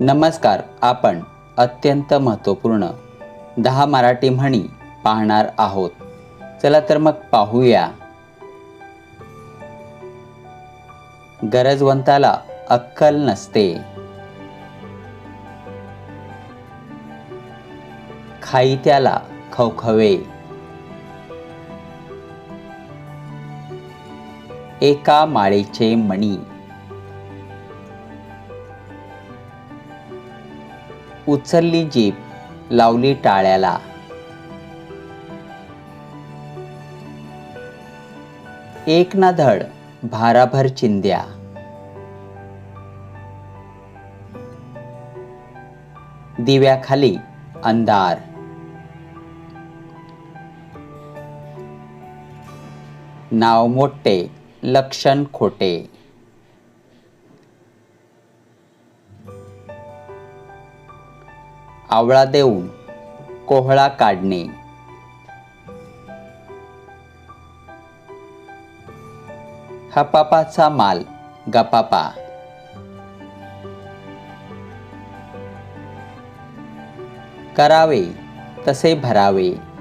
नमस्कार आपण अत्यंत महत्त्वपूर्ण दहा मराठी म्हणी पाहणार आहोत. चला तर मग पाहूया. गरजवंताला अक्कल नसते. खाई त्याला खवखवे. एका माळेचे मणी. उचलली जीप लावली टाळ्याला. एक ना धड भाराभर चिंध्या. दिव्याखाली अंधार. नाव मोठे लक्षण खोटे. आवळा देऊन कोहळा काढणे. हपापाचा माल गपापा. करावे तसे भरावे.